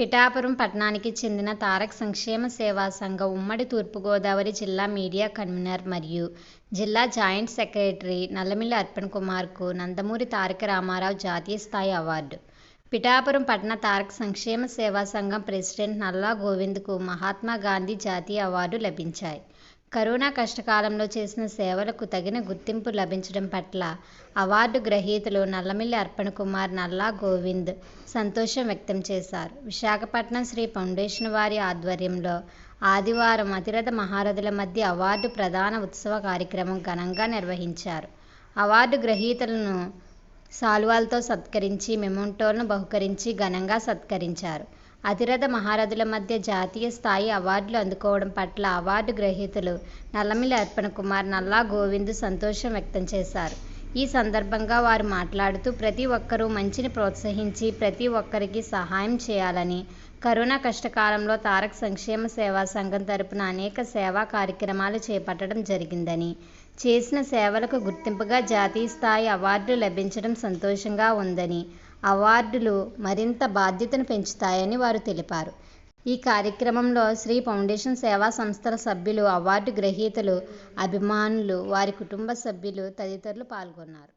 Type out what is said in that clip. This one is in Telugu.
పిఠాపురం పట్టణానికి చెందిన తారక్ సంక్షేమ సేవా సంఘం ఉమ్మడి తూర్పుగోదావరి జిల్లా మీడియా కన్వీనర్ మరియు జిల్లా జాయింట్ సెక్రటరీ నల్లమిల్లి అర్పణ్ కుమార్కు నందమూరి తారక రామారావు జాతీయ స్థాయి అవార్డు. పిఠాపురం పట్టణ తారక సంక్షేమ సేవా సంఘం ప్రెసిడెంట్ నల్లా గోవింద్కు మహాత్మా గాంధీ జాతీయ అవార్డు లభించాయి. కరోనా కష్టకాలంలో చేసిన సేవలకు తగిన గుర్తింపు లభించడం పట్ల అవార్డు గ్రహీతలు నల్లమిల్లి అర్పణ కుమార్ నల్లా గోవింద్ సంతోషం వ్యక్తం చేశారు. విశాఖపట్నం శ్రీ ఫౌండేషన్ వారి ఆధ్వర్యంలో ఆదివారం అతిరథ మహారథుల మధ్య అవార్డు ప్రధాన ఉత్సవ కార్యక్రమం ఘనంగా నిర్వహించారు. అవార్డు గ్రహీతలను శాలువాలతో సత్కరించి మెమోంటోలను బహుకరించి ఘనంగా సత్కరించారు. అతిరథ మహారథుల మధ్య జాతీయ స్థాయి అవార్డులు అందుకోవడం పట్ల అవార్డు గ్రహీతలు నల్లమిల్లి అర్పణ కుమార్ నల్లా గోవింద్ సంతోషం వ్యక్తం చేశారు. ఈ సందర్భంగా వారు మాట్లాడుతూ ప్రతి ఒక్కరూ మంచిని ప్రోత్సహించి ప్రతి ఒక్కరికి సహాయం చేయాలని కరోనా కష్టకాలంలో తారక్ సంక్షేమ సేవా సంఘం తరపున అనేక సేవా కార్యక్రమాలు చేపట్టడం జరిగిందని చేసిన సేవలకు గుర్తింపుగా జాతీయ స్థాయి అవార్డులు లభించడం సంతోషంగా ఉందని అవార్డులు మరింత బాధ్యతను పెంచుతాయని వారు తెలిపారు. ఈ కార్యక్రమంలో శ్రీ ఫౌండేషన్ సేవా సంస్థల సభ్యులు అవార్డు గ్రహీతలు అభిమానులు వారి కుటుంబ సభ్యులు తదితరులు పాల్గొన్నారు.